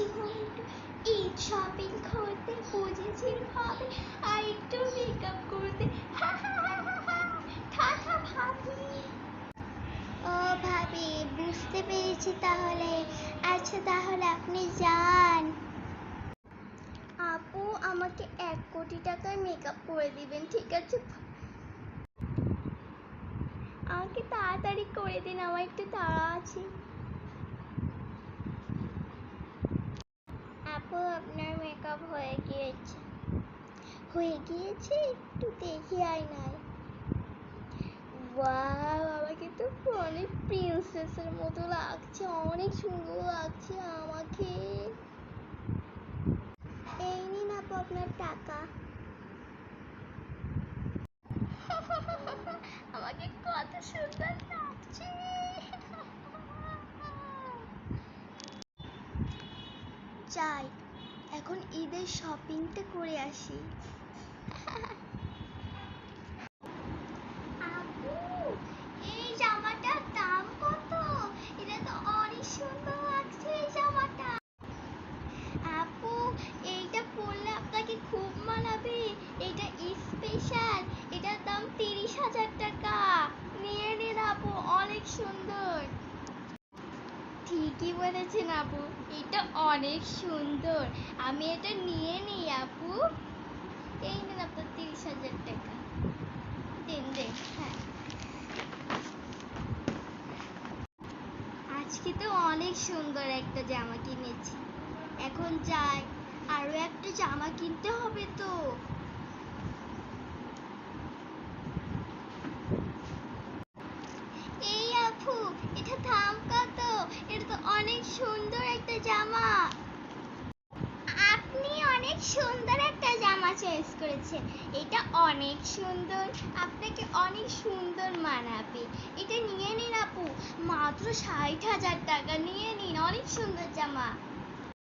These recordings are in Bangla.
এই করতে হবে আর একটু করতে। ও ভাবি, বুঝতে পেরেছি তাহলে। আচ্ছা তাহলে আপনি যান। আপু আমাকে এক কোটি টাকার মেকআপ করে দিবেন, ঠিক আছে? আমাকে তাড়াতাড়ি করে দিন, আমার একটু তাড়া আছে। আপনার মেকআপ হয়ে গিয়েছে। হয়ে গিয়েছে? একটু দেখি আয়নায় ওয়াও আমাকে তো অনেক প্রিন্সেসের মতো লাগছে, অনেক সুন্দর লাগছে আমাকে। এই নিন আপু আপনার টাকা। আমাকে কত সুন্দর লাগছে। যাই। এখন ঈদের শপিংটা করে আসি আপু এই জামাটার দাম কত এটা তো অনেক সুন্দর লাগছে এই জামাটা আপু এইটা পরলে আপনাকে খুব মানাবে এটা স্পেশাল এটার দাম তিরিশ হাজার টাকা নিয়ে নিন আপু অনেক সুন্দর ঠিকই বলেছেন আপু? এটা অনেক সুন্দর। আমি এটা নিয়ে নিই আপু। এই নিন আপনার তিরিশ হাজার টাকা। দিন দিন হ্যাঁ। আজকে তো অনেক সুন্দর একটা জামা কিনেছি। এখন যাই, আরও একটা জামা কিনতে হবে তো এই আপু এটা দাম কত এটা তো অনেক সুন্দর একটা জামা। আপনি অনেক সুন্দর একটা জামা চয়েস করেছেন। এটা অনেক সুন্দর, আপনাকে অনেক সুন্দর মানাবে। এটা নিয়ে নিন আপু, মাত্র ষাট হাজার টাকা। নিয়ে নিন, অনেক সুন্দর জামা।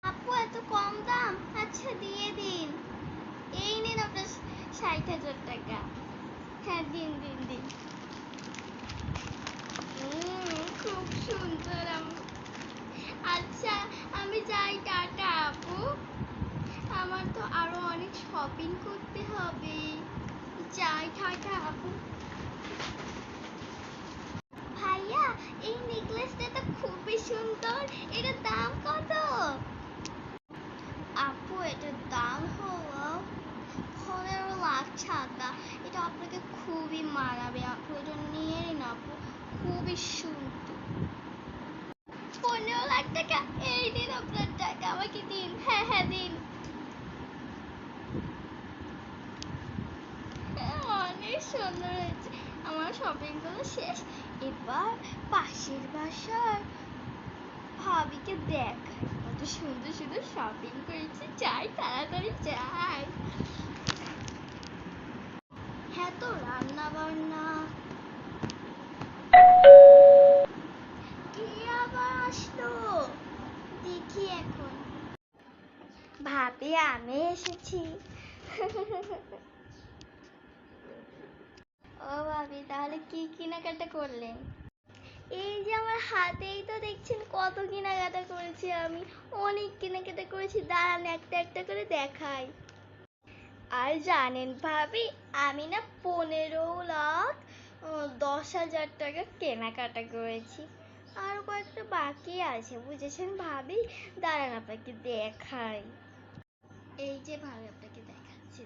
আপু, এত কম দাম? আচ্ছা দিয়ে দিন। এই নিন আপনার ষাট হাজার টাকা। হ্যাঁ দিন দিন দিন। খুব সুন্দর আম- আচ্ছা আমি যাই, টাটা আপু। আমার তো আরও অনেক শপিং করতে হবে। যাই, টাটা আপু। ভাইয়া, এই নেকলেসটা তো খুবই সুন্দর। এটার দাম কত? আপু, এটার দাম হলো পনেরো লাখ টাকা এটা আপনাকে খুবই মানাবে আপু। এটা নিয়ে নিন আপু। খুবই সুন্দর। লাখ টাকা, এই দিন আপনার টাকা, আমাকে দিন। হ্যাঁ হ্যাঁ দিন। অনেক সুন্দর হয়েছে। আমার শপিংগুলো শেষ। এবার পাশের বাসার ভাবিকে দেখ কত সুন্দর সুন্দর শপিং করেছি। যাই, তাড়াতাড়ি যাই হ্যাঁ তো রান্না বান্না কে আবার আসলো দেখি এখন ভাবি আমি এসেছি। ও ভাবি, তাহলে কি কেনাকাটা করলেন? এই যে আমার হাতেই তো দেখছেন কত কেনাকাটা করেছি আমি। অনেক কেনাকাটা করেছি, দাঁড়ান একটা একটা করে দেখাই। আর জানেন ভাবি, আমি না পনেরো লাখ দশ হাজার টাকা কেনাকাটা করেছি। আর কয়েকটা বাকি আছে, বুঝেছেন ভাবি? দাঁড়ান আপনাকে দেখাই। এই যে ভাবি আপনাকে দেখাচ্ছি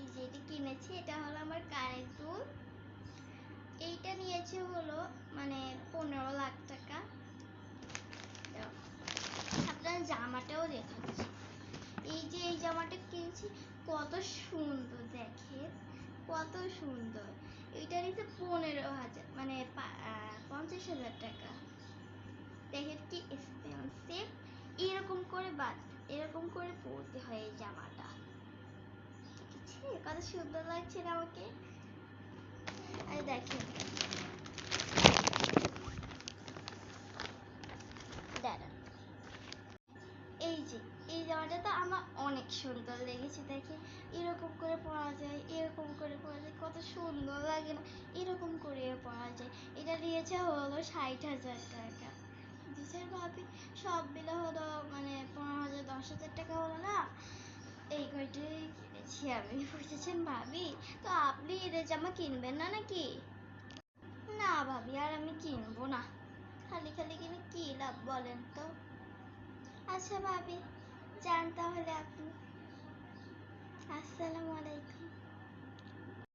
এই কিনেছি, এটা হলো আমার কানের দুল। এইটা নিয়েছে হলো মানে পনেরো লাখ টাকা। আপনার জামাটাও দেখাচ্ছি। এই যে এই জামাটা কিনেছি, কত সুন্দর দেখেন, কত সুন্দর। এটা নিচ্ছে পনেরো হাজার মানে পঞ্চাশ হাজার টাকা। দেখেন কি এক্সপেন্সিভ এরকম করে বাদ, এরকম করে পরতে হয় এই জামাটা। কত সুন্দর লাগছে না আমাকে? আর দেখেন। এই যে, এই জামাটা তো আমার অনেক সুন্দর লেগেছে দেখে এরকম করে পরা যায় এরকম করে পরা যায় কত সুন্দর লাগে না। এরকম করে পরা যায়। এটা দিয়েছে হলো ষাট হাজার টাকা। বুঝছেন ভাবি, সব মিলে হলো মানে পনেরো হাজার, দশ হাজার টাকা হলো না। এই কয়টাই কিনেছি আমি। বুঝেছেন ভাবি? তো আপনি ঈদের জামা কিনবেন না নাকি? না ভাবি, আর আমি কিনবো না। খালি খালি কিনে কি লাভ বলেন তো? আচ্ছা ভাবি, যান তাহলে আপনি। আসসালামু আলাইকুম।